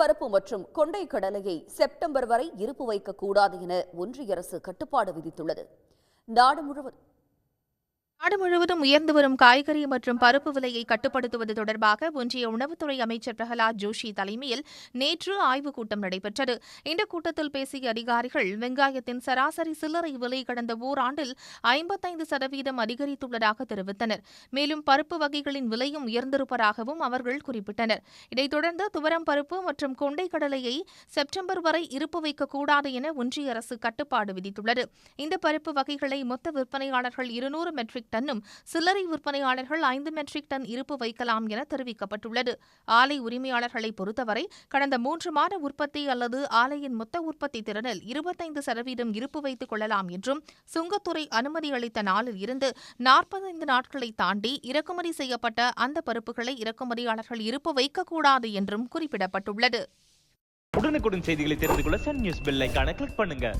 பருப்பு மற்றும் கொண்டை கடலையை செப்டம்பர் வரை இருப்பு வைக்கக்கூடாது என ஒன்றிய அரசு கட்டுப்பாடு விதித்துள்ளது. நாடு முழுவதும் நாடு முழுவதும் உயர்ந்து வரும் காய்கறி மற்றும் பருப்பு விலையை கட்டுப்படுத்துவது தொடர்பாக ஒன்றிய உணவுத்துறை அமைச்சர் பிரகலாத் ஜோஷி தலைமையில் நேற்று ஆய்வுக் கூட்டம் நடைபெற்றது. இந்த கூட்டத்தில் பேசிய அதிகாரிகள் வெங்காயத்தின் சராசரி சில்லறை விலை கடந்த ஓராண்டில் ஐம்பத்தைந்து சதவீதம் அதிகரித்துள்ளதாக தெரிவித்தனர். மேலும் பருப்பு வகைகளின் விலையும் உயர்ந்திருப்பதாகவும் அவர்கள் குறிப்பிட்டனர். இதைத் தொடர்ந்து துவரம் பருப்பு மற்றும் கொண்டை கடலையை செப்டம்பர் வரை இருப்பு வைக்கக்கூடாது என ஒன்றிய அரசு கட்டுப்பாடு விதித்துள்ளது. இந்த பருப்பு வகைகளை மொத்த விற்பனையாளர்கள் இருநூறு மெட்ரிக் டன்னும் சில்லறை விற்பனையாளர்கள் ஐந்து மெட்ரிக் டன் இருப்பு வைக்கலாம் என தெரிவிக்கப்பட்டுள்ளது. ஆலை உரிமையாளர்களை பொறுத்தவரை கடந்த மூன்று மாத உற்பத்தி அல்லது ஆலையின் மொத்த உற்பத்தி திறனில் இருபத்தைந்து சதவீதம் இருப்பு வைத்துக் கொள்ளலாம் என்றும் சுங்கத்துறை அனுமதி அளித்த நாளில் இருந்து நாற்பத்தைந்து நாட்களை தாண்டி இறக்குமதி செய்யப்பட்ட அந்த பருப்புகளை இறக்குமதியாளர்கள் இருப்பு வைக்கக்கூடாது என்றும் குறிப்பிடப்பட்டுள்ளது. உடனுக்குடன் செய்திகளை தெரிந்து கொள்ள சன் நியூஸ் பெல் கிளிக் பண்ணுங்க.